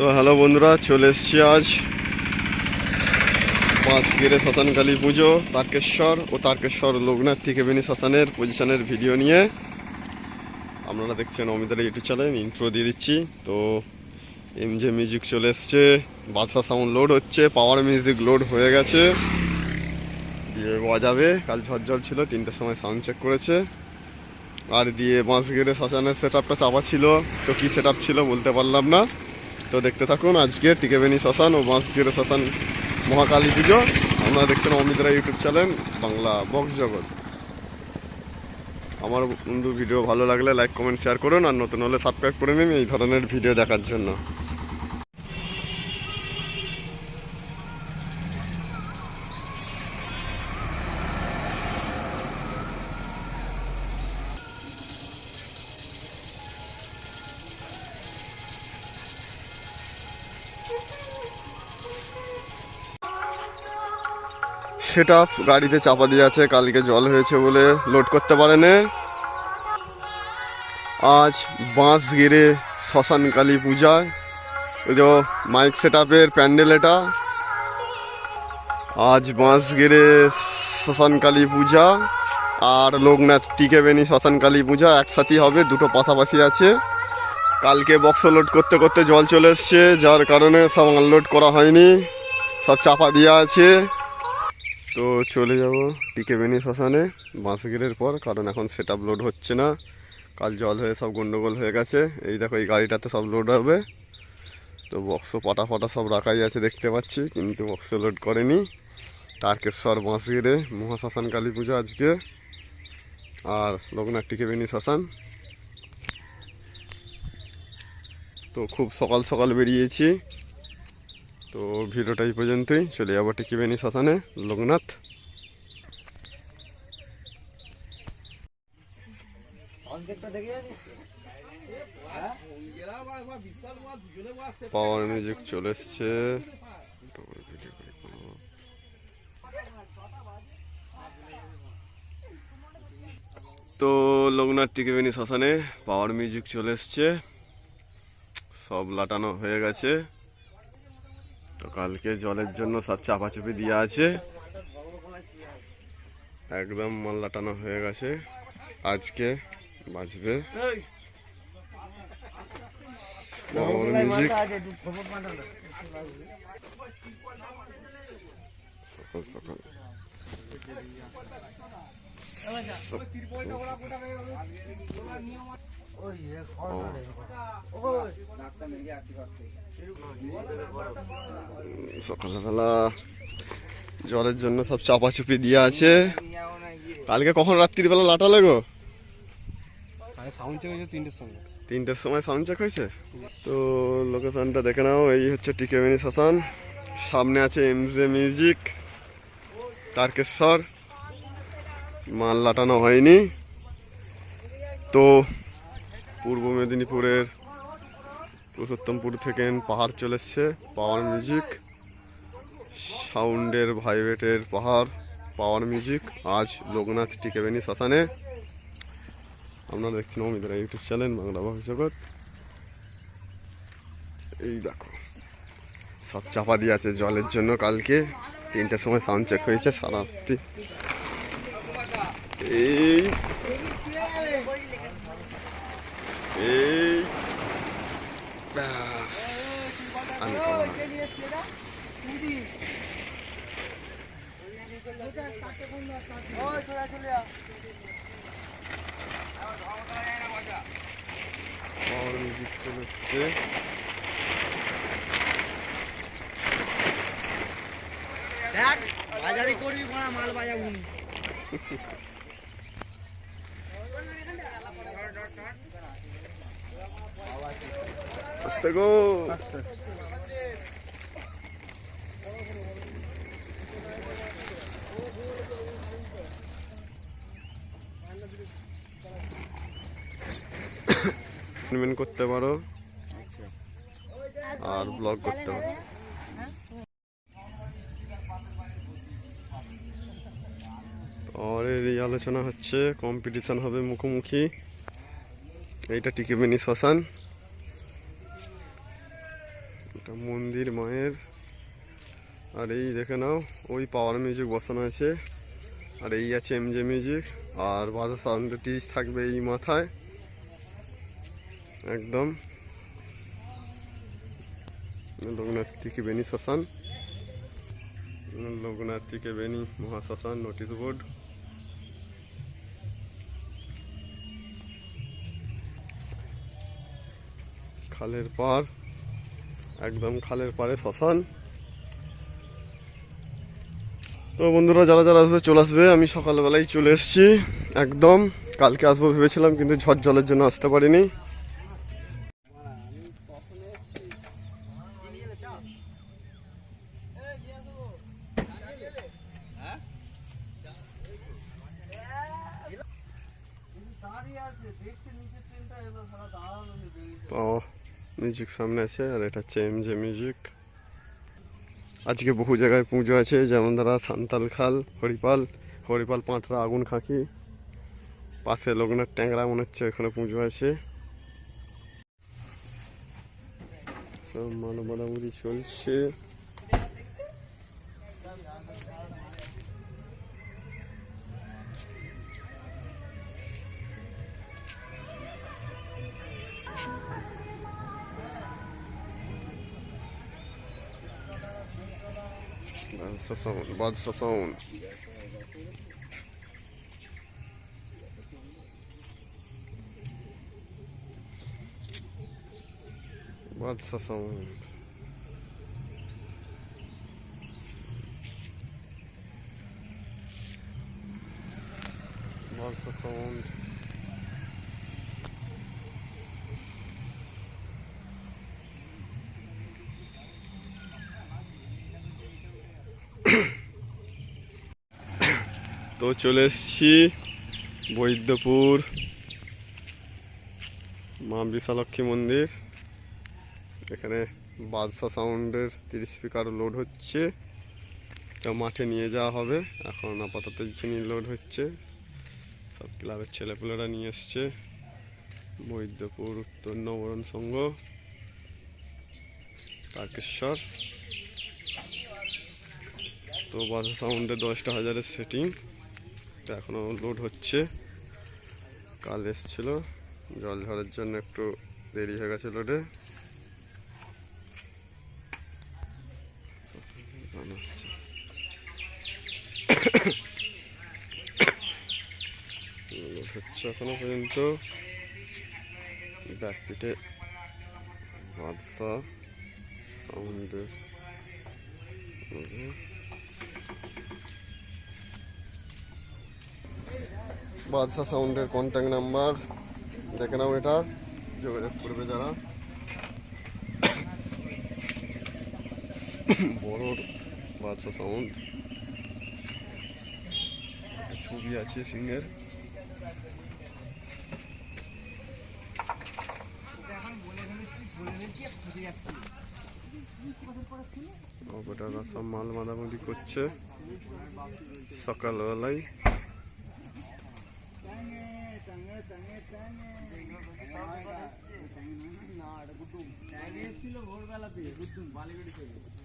তো হ্যালো বন্ধুরা, চলে এসছি আজ পাঁচ গেরে শ্মশান কালী পুজো, তারকেশ্বর ও তারকেশ্বর লোকনাথ ত্রিকেবিনী শ্মশানের পজিশনের ভিডিও নিয়ে। আপনারা দেখছেন অমিতার ইউটিউব চ্যানেল ইন্ট্রো দিয়ে দিচ্ছি। তো এম জে মিউজিক চলে এসছে বাদশা সাউন্ড লোড হচ্ছে পাওয়ার মিউজিক লোড হয়ে গেছে। দিয়ে বাজাবে, কাল ঝড় ছিল, তিনটের সময় সাউন্ড চেক করেছে। আর দিয়ে বাঁশ গেড়ে শ্মশানের সেট আপটা চাপা ছিল, তো কী সেট ছিল বলতে পারলাম না। তো দেখতে থাকুন আজকে টিকেবেনি শ্মশান ও বাঁশ গেড়ে শ্মশান মহাকালী পুজো। আপনারা দেখছেন অমিতরা ইউটিউব চ্যানেল, বাংলা বক্স জগৎ। আমার বন্ধু, ভিডিও ভালো লাগলে লাইক, কমেন্ট শেয়ার করুন আর নতুন হলে সাবস্ক্রাইব করে নিন এই ধরনের ভিডিও দেখার জন্য। সেট গাড়িতে চাপা দিয়ে আছে, কালকে জল হয়েছে বলে লোড করতে পারেনি। আজ বাঁশ গিরে শ্মশান কালী পূজায় ওই যে মাইক সেট আপের প্যান্ডেল এটা। আজ বাঁশ গিরে শ্মশান কালী পূজা আর লোকনাথ টিকে বেনি শ্মশান কালী পূজা একসাথেই হবে, দুটো পাশাপাশি আছে। কালকে বক্স লোড করতে করতে জল চলে এসছে, যার কারণে সব আনলোড করা হয়নি। সব চাপা দেওয়া আছে। তো চলে যাব টিকে বেনি শ্মশানে। বাঁশগিরের পর, কারণ এখন সেট আপ লোড হচ্ছে না। কাল জল হয়ে সব গন্ডগোল হয়ে গেছে। এই দেখো, এই গাড়িটাতে সব লোড হবে। তো বক্স পাটা ফাটা সব রাখাই আছে, দেখতে পাচ্ছি। কিন্তু বক্স লোড করেনি। তারকেশ্বর বাঁশগিরে, মহাশ্মশান কালী পুজো আজকে। আর লোকনাথ টিকে বেনি শ্মশান। তো খুব সকাল সকাল বেরিয়েছি। তো ভিডিওটা এই পর্যন্তই। চলে যাব টিকিবেনি শ্মশানে, লোকনাথ। পাওয়ার মিউজিক চলে এসছে। তো লোকনাথ টিকিবেনি শ্মশানে পাওয়ার মিউজিক চলে এসছে। সব লাটানো হয়ে গেছে। তো কালকে জলের জন্য সব চাপাচুপি দেওয়া আছে। একদম মাল লাটানো হয়ে গেছে। আজকে মিউজিক সকাল সকাল। সকালবেলা জলের জন্য সব চাপাচুপি দিয়ে আছে। কালকে কখন রাত্রিবেলা লাটা লাগো সাউন্ড তিনটের তিনটের সময় সাউন্ড চেক হয়েছে? তো লোকেশনটা দেখে নাও এই হচ্ছে টিকেবেনি শ্মশান। সামনে আছে এমজে মিউজিক তারকেশ্বর। মাল লাটানো হয়নি। তো পূর্ব মেদিনীপুরের পুরুষোত্তমপুর থেকে পাহাড় চলে এসছে পাওয়ার মিউজিক সাউন্ডের ভাইবেটের পাহাড় পাওয়ার মিউজিক আজ লোকনাথ টিকেবেনি শ্মশানে। আপনারা দেখছেন অমিতরা ইউটিউব চ্যানেল, বাংলা ভবিষ্যৎ এই দেখো, সব চাপা দিয়ে আছে জলের জন্য কালকে। তিনটের সময় সাউন্ড চেক হয়েছে সারা রাত্রি। এই এই। আমি মিউজিক চলে বাজারে করবি মাল বাজাবো আস্তে গো করতে পারো। আর ব্লগ করতে পারো। পরের এই আলোচনা হচ্ছে কম্পিটিশন হবে মুখোমুখি। এইটা টিকিমিনি শ্মশান। এটা মন্দির মায়ের। আর এই দেখে নাও, ওই পাওয়ার মিউজিক বসানো আছে আর এই আছে এম জে মিউজিক। আর বাজা সাউন্ড টিজ থাকবে এই মাথায়। একদম। লোকনাথ থেকে বেনি শ্মশান। লোকনাথ থেকে বেনি মহাশ্মশান, নোটিশ বোর্ড। খালের পার একদম খালের পাড়ে শ্মশান। তো বন্ধুরা, যারা যারা আসবে, চলে আসবে। আমি সকালবেলায় চলে এসেছি, একদম। কালকে আসব ভেবেছিলাম, কিন্তু ঝড় জলের জন্য আসতে পারিনি। তো। মিউজিক সামনে আছে, আর এটা হচ্ছে এম জে মিউজিক আজকে বহু জায়গায় পুজো আছে, যেমন ধরা সান্তাল খাল, হরিপাল হরিপাল পাঁচরা আগুন খাঁকি। পাশে লোকনাথ ট্যাংরা মনে হচ্ছে ওখানে পুজো আছে। সব মালো মোটামুটি চলছে Badsha sound Badsha sound Badsha sound Badsha sound তো চলে এসেছি বৈদ্যপুর মা বিশালক্ষী মন্দির। এখানে বাদশা সাউন্ডের তিরিশ স্পিকার লোড হচ্ছে। তো মাঠে নিয়ে যাওয়া হবে। এখন আপাতত এখানে লোড হচ্ছে। সব ক্লাবের ছেলেপুলেরা নিয়ে এসছে। বৈদ্যপুর উত্তর নবরণ সংঘ তারকেশ্বর তো বাদশা সাউন্ডে দশটা হাজারের সেটিং এখনও লোড হচ্ছে। কাল এসছিল। জল ঝড়ের জন্য একটু দেরি হয়ে গেছে লোডে হচ্ছে এখনও পর্যন্ত। ব্যাকপিটে বাদশা সাউন্ডের বাদশা সাউন্ডের কন্ট্যাক্ট নাম্বার দেখে নাও এটা, যোগাযোগ করবে যারা। বড় বাদশা সাউন্ড। ছবি আছে ওটা সব মাল মাদামুদি করছে। সকালবেলায়। ছিল ভোরবেলা থেকে গুড্ডুম বালিগুড়ি থেকে।